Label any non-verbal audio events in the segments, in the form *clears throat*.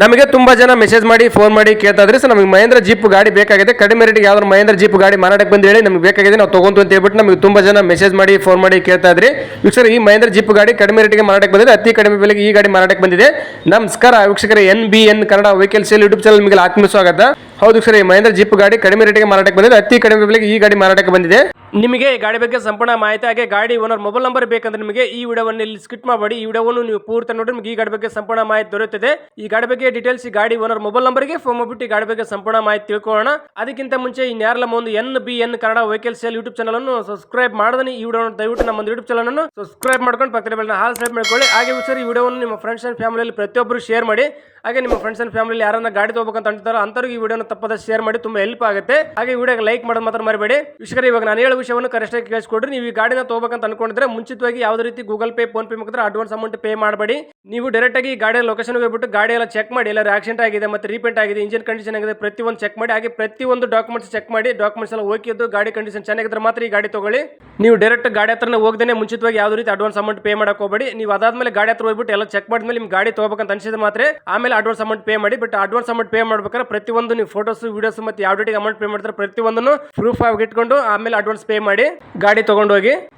ನಮಗೆ ತುಂಬ ಜನ ಮೆಸೇಜ್ ಮಾಡಿ ಫೋನ್ ಮಾಡಿ ಕೇಳ್ತಾ ಇದ್ರೆ. ಸರ್ ನಮಗೆ ಮಹೇಂದ್ರ ಜೀಪ್ ಗಾಡಿ ಬೇಕಾಗಿದೆ. ಕಡಿಮೆ ರೇಟಿಗೆ ಯಾವ್ದಾದ್ರು ಮಹೇಂದ್ರ ಜೀಪ್ ಗಾಡಿ ಮಾರಾಟಕ್ಕೆ ಬಂದು ಹೇಳಿ ನಮಗೆ ಬೇಕಾಗಿದೆ. ನಾವು ತೊಗೊಂತು ಅಂತ ಹೇಳ್ಬಿಟ್ಟು ನಮಗೆ ತುಂಬ ಜನ ಮೆಸೇಜ್ ಮಾಡಿ ಫೋನ್ ಮಾಡಿ ಕೇಳ್ತಾ ಇದ್ರಿ. ವೀಕ್ಷಕರು ಈ ಮಹೇಂದ್ರ ಜೀಪ್ ಗಾಡಿ ಕಡಿಮೆ ರೇಟಿಗೆ ಮಾರಾಟಕ್ಕೆ ಬಂದಿದೆ. ಅತಿ ಕಡಿಮೆ ಬೆಲೆಗೆ ಈ ಗಾಡಿ ಮಾರಾಟಕ್ಕೆ ಬಂದಿದೆ. ನಮಸ್ಕಾರ ವೀಕ್ಷಕರೇ N B N Kannada vehicle sale YouTube channel ನಿಮಗೆ ಆತ್ಮ ಸ್ವಾಗತ. ಹೌದು ಸರ್ ಈ ಮಹೇಂದ್ರ ಜೀಪ್ ಗಾಡಿ ಕಡಿಮೆ ರೇಟಿಗೆ ಮಾರಾಟಕ್ಕೆ ಬಂದಿದೆ. ಅತಿ ಕಡಿಮೆ ಬೆಲೆಗೆ ಈ ಗಾಡಿ ಮಾರಾಟಕ್ಕೆ ಬಂದಿದೆ. ನಿಮಗೆ ಈ ಗಾಡಿ ಬಗ್ಗೆ ಸಂಪೂರ್ಣ ಮಾಹಿತಿ ಹಾಗೆ ಗಾಡಿ ಓನರ್ ಮೊಬೈಲ್ ನಂಬರ್ ಬೇಕಂದ್ರೆ ನಿಮಗೆ ಈ ವಿಡಿಯೋವನ್ನು ಇಲ್ಲಿ ಸ್ಕಿಟ್ ಮಾಡಬೇಡಿ ಈ ವಿಡಿಯೋವನ್ನು ನೀವು ಪೂರ್ತಿ ನೋಡಿ, ನಿಮಗೆ ಈ ಗಾಡಿ ಬಗ್ಗೆ ಸಂಪೂರ್ಣ ಮಾಹಿತಿ ದೊರೆಯುತ್ತದೆ. ಈ ಗಾಡಿ ಬಗ್ಗೆ ಡೀಟೇಲ್ಸ್ ಈ ಗಾಡಿ ಓನರ್ ಮೊಬೈಲ್ ನಂಬರ್ಗೆ ಫೋನ್ ಮಾಡಿಬಿಟ್ಟು ಗಾಡಿ ಬಗ್ಗೆ ಸಂಪೂರ್ಣ ಮಾಹಿತಿ ತಿಳ್ಕೊಳ್ಳೋಣ. ಅದಕ್ಕಿಂತ ಮುಂಚೆ ಇನ್ಯಾರಲ್ಲ ಒಂದು N B N Kannada vehicle sale YouTube channel ಅನ್ನು ಸಬ್ಸ್ಕ್ರೈಬ್ ಮಾಡದೇ ಈ ವಿಡಿಯೋ ದಯವಿಟ್ಟು ನಮ್ಮ ಯೂಟ್ಯೂಬ್ ಚಾನಲ್ ಅನ್ನು ಸಬ್ಸ್ಕ್ರೈಬ್ ಮಾಡ್ಕೊಂಡು ಪಕ್ಕದ ಮೇಲೆ ಹಾಲ್ ಸೈಡ್ ಮಾಡ್ಕೊಳ್ಳಿ. ಹಾಗೆ ಸರ್ ಈ ವಿಡಿಯೋವನ್ನು ನಿಮ್ಮ ಫ್ರೆಂಡ್ಸ್ ಅಂಡ್ ಫ್ಯಾಮಿಲಿಯಲ್ಲಿ ಪ್ರತಿಯೊಬ್ಬರು ಶೇರ್ ಮಾಡಿ. ಹಾಗೆ ನಿಮ್ಮ ಫ್ರೆಂಡ್ಸ್ ಅಂಡ್ ಫ್ಯಾಮಿಲಿ ಯಾರನ್ನ ಗಾಡಿ ತಗೋಬೇಕಂತ ಅಂತಾರೋ ಅಂತವ್ರಿಗೆ ಈ ವಿಡಿಯೋನ ತಪ್ಪದ ಶೇರ್ ಮಾಡಿ ತುಂಬಾ ಹೆಲ್ಪ್ ಆಗುತ್ತೆ. ಹಾಗೆ ವಿಡಿಯೋ ವಿಡಿಯೋಗೆ ಲೈಕ್ ಮಾಡೋದು ಮಾತ್ರ ಮರಿಬೇಡಿ. ವಿಷಯ ಇವಾಗ ನಾನು ಹೇಳೋ ವಿಷಯವನ್ನು ಕರೆಕ್ಟ್ ಆಗಿ ಕೇಳಿಸ್ಕೊಡ್ರಿ. ನೀವು ಈ ಗಾಡಿನ ತಗೋಬೇಕಂತ ಅನ್ಕೊಂಡಿದ್ರೆ ಮುಂಚಿತವಾಗಿ ಯಾವುದೇ ರೀತಿ ಗೂಗಲ್ ಪೇ ಫೋನ್ ಪೇ ಮುಖಾಂತರ ಅಡ್ವಾನ್ಸ್ ಅಮೌಂಟ್ ಪೇ ಮಾಡಬೇಡಿ. ನೀವು ಡೈರೆಕ್ಟ್ ಆಗಿ ಗಾಡಿಯ ಲೊಕೇಶನ್ ಹೋಗ್ಬಿಟ್ಟು ಗಾಡಿ ಎಲ್ಲ ಚೆಕ್ ಮಾಡಿ ಎಲ್ಲ ಆಕ್ಸಿಡೆಂಟ್ ಆಗಿದೆ ಮತ್ತೆ ರೀಪೇಂಟ್ ಆಗಿದೆ ಇಂಜಿನ್ ಕಂಡೀಷನ್ ಆಗಿದೆ, ಪ್ರತಿಯೊಂದು ಚೆಕ್ ಮಾಡಿ, ಹಾಗೆ ಪ್ರತಿಯೊಂದು ಡಾಕ್ಯುಮೆಂಟ್ಸ್ ಚೆಕ್ ಮಾಡಿ ಡಾಕ್ಯುಮೆಂಟ್ಸ್ ಎಲ್ಲ ಓಕೆ ಇದ್ದು ಗಾಡಿ ಕಂಡೀಷನ್ ಚೆನ್ನಾಗಿದ್ರೆ ಮಾತ್ರ ಈ ಗಾಡಿ ತಗೊಳ್ಳಿ. ನೀವು ಡೈರೆಕ್ಟ್ ಗಾಡಿ ಹತ್ರನೇ ಹೋಗದೇನೆ ಮುಂಚಿತವಾಗಿ ಯಾವುದೇ ರೀತಿ ಅಡ್ವಾನ್ಸ್ ಅಮೌಂಟ್ ಪೇ ಮಾಡಕ್ಕೆ ಹೋಗಬೇಡಿ. ನೀವು ಅದಾದ್ಮೇಲೆ ಗಾಡಿ ಹತ್ರ ಹೋಗ್ಬಿಟ್ಟು ಎಲ್ಲ ಚೆಕ್ ಮಾಡಿದ್ಮೇಲೆ ನಿಮ್ ಗಾಡಿ ತಗೋಬೇಕಂತ ಅನ್ಸಿದ್ರೆ ಮಾತ್ರ ಆಮೇಲೆ ಅಡ್ವಾನ್ಸ್ ಅಮೌಂಟ್ ಪೇ ಮಾಡಿ ಬಟ್ ಅಡ್ವಾನ್ಸ್ ಅಮೌಂಟ್ ಪೇ ಮಾಡ್ಬೇಕಾದ್ರೆ ಪ್ರತಿಯೊಂದು ನೀವು ಫೋಟೋಸ್ ವಿಡಿಯೋಸ್ ಮತ್ತೆ ಯಾವ ಡೇಟಿಗೆ ಅಮೌಂಟ್ ಪೇ ಮಾಡ್ತಾರೆ ಪ್ರತಿಯೊಂದನ್ನು ಪ್ರೂಫ್ ಆಗಿ ಇಟ್ಕೊಂಡು ಆಮೇಲೆ ಅಡ್ವಾನ್ಸ್ ಪೇ ಮಾಡಿ ಗಾಡಿ ತಗೊಂಡೋಗಿ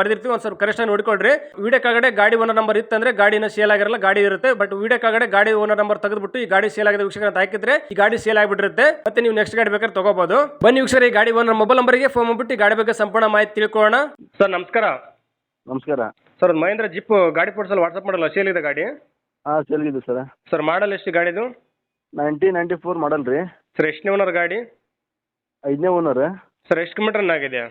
ಬರ್ದಿರ್ತೀವಿ ಒಂದು ಸ್ವಲ್ಪ ಕರೆಕ್ಷನ್ ನೋಡ್ಕೊಳ್ರಿ. ವಿಡಿಯೋ ಕೆಳಗಡೆ ಗಾಡಿ ಓನರ್ ನಂಬರ್ ಇತ್ತಂದ್ರೆ ಗಾಡಿನ ಸೇಲ್ ಆಗಿರಲ್ಲ ಗಾಡಿ ಇರುತ್ತೆ. ಬಟ್ ವಿಡಿಯೋ ಕಾಗಡೆ ಗಾಡಿ ಓನರ್ ನಂಬರ್ ತೆಗೆದ್ಬಿಟ್ಟು ಈ ಗಾಡಿ ಸೇಲ್ ಆಗಿದೆ ವೀಕ್ಷಕರು ಅಂತ ಹಾಕಿದ್ರೆ ಈ ಗಾಡಿ ಸೇಲ್ ಆಗಿಬಿಟ್ಟಿರುತ್ತೆ. ಮತ್ತೆ ನೀವು ನೆಕ್ಸ್ಟ್ ಗಾಡಿ ಬೇಕಾದ್ರೆ ತಗೋಬಹುದು ಬನ್ನಿ ವೀಕ್ಷರ ಈ ಗಾಡಿ ಓನರ್ ಮೊಬೈಲ್ ನಂಬರ್ಗೆ ಫೋನ್ ಮಾಡ್ಬಿಟ್ಟು ಈ ಗಾಡಿ ಬಗ್ಗೆ ಸಂಪೂರ್ಣ ಮಾಹಿತಿ ತಿಳ್ಕೊಳ್ಳೋಣ. ಸರ್ ನಮಸ್ಕಾರ. ನಮಸ್ಕಾರ. ಸರ್ ಮಹೇಂದ್ರ ಜಿಪ್ ಗಾಡಿ ಫೋಟೋಸಲ್ಲಿ ವಾಟ್ಸಪ್ ಮಾಡಲ್ಲ ಸೇಲ್ ಇದೆ ಗಾಡಿ? ಹಾಂ ಇದೆ ಸರ್. ಸರ್ ಮಾಡಲ್ ಎಷ್ಟು ಗಾಡಿದು? ನೈನ್ಟೀನ್ ನೈಂಟಿ ಫೋರ್ ಮಾಡಲ್ ರೀ. ಸರ್ ಎಷ್ಟನೇ ಓನರ್ ಗಾಡಿ? ಐದನೇ ಓನರ್ ಸರ್ ಎಷ್ಟು ಕಿಲೋಮೀಟರ್ ರನ್ ಆಗಿದೆ?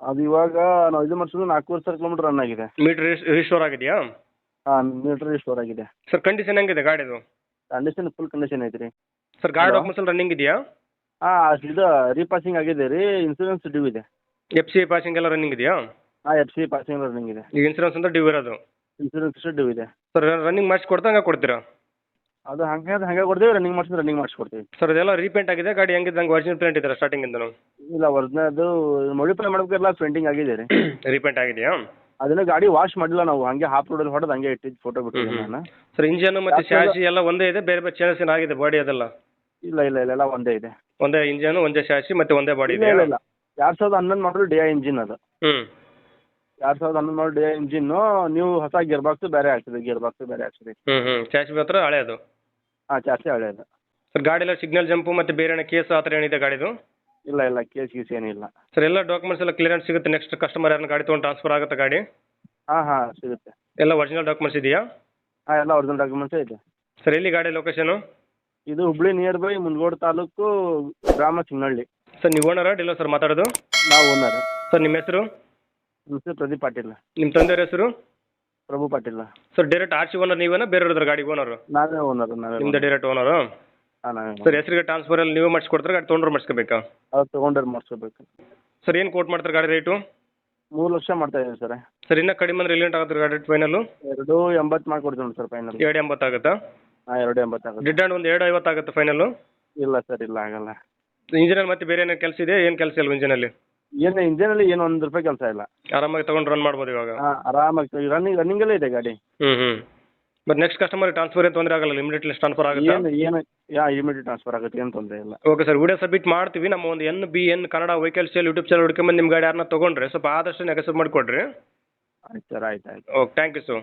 ಅದು ಇವಾಗ ನಾವು ಇದು ಮಾಡಿಸಿದ್ರೆ ನಾಲ್ಕೂವರೆ ಸಾವಿರ ಕಿಲೋಮೀಟರ್ ರನ್ ಆಗಿದೆ. ಮೀಟರ್ ರಿಸ್ಟೋರ್ ಆಗಿದೆಯಾ? ಹಾಂ ಮೀಟರ್ ರಿಸ್ಟೋರ್ ಆಗಿದೆ. ಸರ್ ಕಂಡೀಷನ್ ಹೆಂಗಿದೆ ಗಾಡಿದು? ಕಂಡೀಷನ್ ಫುಲ್ ಕಂಡೀಷನ್ ಐತೆ ರೀ ಸರ್ ಗಾಡಿ Hello? ಮಸಲ್ ರನ್ನಿಂಗ್ ಇದೆಯಾ? ಹಾಂ ಇದು ರೀಪಾಸಿಂಗ್ ಆಗಿದೆ ರೀ ಇನ್ಸೂರೆನ್ಸ್ ಡ್ಯೂ ಇದೆ. ಎಫ್ ಸಿ ಪಾಸಿಂಗ್ ಎಲ್ಲ ರನ್ನಿಂಗ್ ಇದೆಯಾ? ಹಾಂ ಎಫ್ ಸಿ ಪಾಸಿಂಗ್ ರನ್ನಿಂಗ್ ಇದೆ. ಈಗ ಇನ್ಸೂರೆನ್ಸ್ ಅಂತ ಡ್ಯೂ ಇರೋದು. ಇನ್ಸೂರೆನ್ಸ್ ಡ್ಯೂ ಇದೆ. ಸರ್ ರನ್ನಿಂಗ್ ಮಾಡಿಸಿ ಕೊಡ್ತಾ ಹಂಗೆ ಕೊಡ್ತೀರಾ? ಅದು ಹಂಗೆ ಅದು ಹಂಗೆ ಕೊಡ್ತೀವಿ ರನ್ನಿಂಗ್ ಮಾಡ್ಸಿದ್ರೆ ರನ್ನಿಂಗ್ ಮಾಡಿಸ್ಕೊಡ್ತೀವಿ. ಸರ್ ಅದೆಲ್ಲ ರೀಪೇಂಟ್ ಆಗಿದೆ ಗಾಡಿ ಹೆಂಗಿದೆ? ಹಂಗೆ ಒರಿಜಿನಲ್ ಪೇಂಟ್ ಇದ್ರ ಸ್ಟಾರ್ಟಿಂಗ್ ನಾವು ಇಲ್ಲ ಒರಿಜಿನಲ್ ಮಾಡಿಫೈ ಮಾಡಬೇಕಲ್ಲ ಪೇಂಟಿಂಗ್ ಆಗಿದೆ ರೀ. *clears throat* ರೀಪೇಂಟ್ ಆಗಿದೆಯಾ? ಅದನ್ನ ಗಾಡಿ ವಾಶ್ ಮಾಡಿಲ್ಲ ನಾವು ಹಂಗೆ ಹಾಫ್ ರೋಡಲ್ಲಿ ಹೊಡೆದು ಹಂಗೆ ಇಟ್ಟಿದ್ದು ಫೋಟೋ ಬಿಟ್ಟಿದ್ದೀನಿ ನಾನು. ಸರ್ ಇಂಜನ್ ಮತ್ತೆ ಶಾಸಿ ಎಲ್ಲ ಒಂದೇ ಇದೆ ಬೇರೆ ಬೇರೆ ಚೇಂಜಸ್ ಏನಾಗಿದೆ ಬಾಡಿ ಅದೆಲ್ಲ? ಇಲ್ಲ ಇಲ್ಲ ಇಲ್ಲ ಎಲ್ಲ ಒಂದೇ ಇದೆ. ಒಂದೇ ಇಂಜನ್ ಒಂದೇ ಶಾಸಿ ಮತ್ತೆ ಒಂದೇ ಬಾಡಿ ಇದೆ ಇಲ್ಲ ಇಲ್ಲ. ಎರಡು ಸಾವಿರದ ಹನ್ನೊಂದು ಮಾಡಲು ಡಿ ಐ ಇಂಜಿನ್ ಅದು. ಹ್ಞೂ ಎರಡು ಸಾವಿರದ ಹನ್ನೊಂದು ಮಾಡಲ್ ಡಿ ಐ ಇಂಜಿನ್ನು ನೀವು ಹೊಸ ಗಿರ್ಬಾಕ್ಸ್ ಬೇರೆ ಹಾಕ್ಸಿದ್ರಿ ಗಿರ್ಬಾಕ್ಸ್ ಬೇರೆ ಹಾಕ್ಸಿದ್ರಿ ಹ್ಞೂ ಹ್ಞೂ ಶಾಸಿ ಮಾತ್ರ ಹಳೆಯದು ಹಾಂ ಜಾಸ್ತಿ ಹಳೇದು ಸರ್ ಗಾಡಿ ಎಲ್ಲ ಸಿಗ್ನಲ್ ಜಂಪು ಮತ್ತೆ ಬೇರೆ ಕೇಸ್ ಆತರ ಥರ ಏನಿದೆ ಗಾಡಿದು? ಇಲ್ಲ ಇಲ್ಲ ಕೇಸ್ ಗೀಸ್ ಏನಿಲ್ಲ ಸರ್ ಎಲ್ಲ ಡಾಕ್ಯುಮೆಂಟ್ಸ್ ಎಲ್ಲ ಕ್ಲಿಯರೆನ್ಸ್ ಸಿಗುತ್ತೆ ನೆಕ್ಸ್ಟ್ ಕಸ್ಟಮರ್ ಯಾರನ್ನ ಗಾಡಿ ತೊಗೊಂಡು ಟ್ರಾನ್ಸ್ಫರ್ ಆಗುತ್ತೆ ಗಾಡಿ? ಹಾಂ ಹಾಂ ಸಿಗುತ್ತೆ. ಎಲ್ಲ ಒರಿಜಿನಲ್ ಡಾಕ್ಯುಮೆಂಟ್ಸ್ ಇದೆಯಾ? ಹಾಂ ಎಲ್ಲ ಒರಿಜಿನಲ್ ಡಾಕ್ಯುಮೆಂಟ್ಸ್ ಇದೆ. ಸರ್ ಎಲ್ಲಿ ಗಾಡಿ ಲೊಕೇಶನು ಇದು ಹುಬ್ಳಿ ನಿಯರ್ ಬೈ ಮುನ್ಗೋಡ್ ತಾಲೂಕು ಗ್ರಾಮ ಚಿನ್ನಹಳ್ಳಿ ಸರ್ ನೀವು ಓನರ್ ಡೀಲರ್ ಸರ್ ಮಾತಾಡೋದು? ನಾವು ಓನರ್ ಸರ್ ನಿಮ್ಮ ಹೆಸರು? ನಮ್ಮ ಹೆಸರು ಪ್ರದೀಪ್ ಪಾಟೀಲ್. ನಿಮ್ಮ ತಂದೆಯವ್ರ ಹೆಸರು? Prabhu Patil. Sir direct R C owner ನೀವೇನಾ? ಬೇರೆ ಇರೋದ್ರ ಗಾಡಿ ಓನರ್ ನಾವೇ ಓನರ್ ನಾವೇ ನಿಮ್ದು ಡೈರೆಕ್ಟ್ ಓನರ್ ಹಾಂ ನಾವೇ ಸರ್ ಹೆಸರಿಗೆ ಟ್ರಾನ್ಸ್ಫರ್ ಅಲ್ಲಿ ನೀವೇ ಮಾಡಿಸ್ಕೊಡ್ತಾರೆ? ಗಾಡಿ ತೊಗೊಂಡ್ರೆ ಮಾಡಿಸ್ಕೋಬೇಕಾ? ಅದು ತೊಗೊಂಡ್ರೆ ಮಾಡಿಸ್ಕೋಬೇಕು. ಸರ್ ಏನು ಕೋಟ್ ಮಾಡ್ತಾರೆ ಗಾಡಿ ರೇಟು ಮೂರು ಲಕ್ಷ ಮಾಡ್ತಾ ಇದ್ದೀವಿ ಸರ್. ಸರ್ ಇನ್ನೂ ಕಡಿಮೆ ಅಂದ್ರೆ ಎಲ್ಲಿ ಆಗುತ್ತೆ ಗಾಡಿ ಫೈನಲ್ ಎರಡು ಎಂಬತ್ತು ಮಾಡ್ಕೊಡ್ತೀವಿ ನೋಡಿ ಸರ್ ಫೈನಲ್ ಎರಡು ಎಂಬತ್ತಾಗುತ್ತಾ ಹಾಂ ಎರಡು ಎಂಬತ್ತು ಆಗುತ್ತೆ. ಡಿಡ್ ಒಂದು ಎರಡು ಐವತ್ತಾಗುತ್ತೆ ಫೈನಲ್ ಇಲ್ಲ ಸರ್ ಇಲ್ಲ ಆಗಲ್ಲ. ಇಂಜಿನಲ್ಲಿ ಮತ್ತೆ ಬೇರೆ ಏನೋ ಕೆಲಸ ಇದೆ ಏನು ಕೆಲಸ ಇಲ್ಲ ಇಂಜಿನಲ್ಲಿ ಏನು ಇಂಜನಲ್ಲಿ ಏನು ಒಂದು ರೂಪಾಯಿ ಕೆಲಸ ಇಲ್ಲ. ಆರಾಮಾಗಿ ತಗೊಂಡು ರನ್ ಮಾಡ್ಬೋದು ಇವಾಗ. ಹಾಂ ಆರಾಮಾಗಿ ರನ್ನಿಂಗ್ ರನ್ನಿಂಗ್ ಅಲ್ಲೇ ಇದೆ ಗಾಡಿ. ಹ್ಮ್ ಬಟ್ ನೆಕ್ಸ್ಟ್ ಕಸ್ಟಮರ್ ಟ್ರಾನ್ಸ್ಫರ್ ಏನು ತೊಂದರೆ ಆಗಲ್ಲ ಇಮಿಡಿಯೇಟ್ಲಿ ಟ್ರಾನ್ಸ್ಫರ್ ಆಗುತ್ತೆ? ಏನು ಏನು ಯಾ ಇಮಿಡಿಯೇಟ್ ಟ್ರಾನ್ಸ್ಫರ್ ಆಗುತ್ತೆ ಏನು ತೊಂದರೆ ಇಲ್ಲ. ಓಕೆ ಸರ್ ವಿಡಿಯೋ ಸಬ್ಮಿಟ್ ಮಾಡ್ತೀವಿ. ನಮ್ಮ ಒಂದು N B N Kannada vehicle sale YouTube channel ಹುಡ್ಕೊಂಬಂದು ನಿಮ್ಮ ಗಾಡಿ ಯಾರನ್ನ ತೊಗೊಂಡ್ರೆ ಸ್ವಲ್ಪ ಆದಷ್ಟು ನೆಗೆಸಿವ್ ಮಾಡಿಕೊಡ್ರಿ. ಆಯ್ತು ಸರ್ ಆಯ್ತು ಆಯ್ತು. ಓಕೆ ಥ್ಯಾಂಕ್ ಯು ಸರ್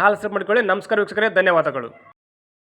ಹಾಲ್ ಸಬ್ ಮಾಡಿಕೊಳ್ಳಿ. ನಮಸ್ಕಾರ ವೀಕ್ಷಕರೇ ಧನ್ಯವಾದಗಳು.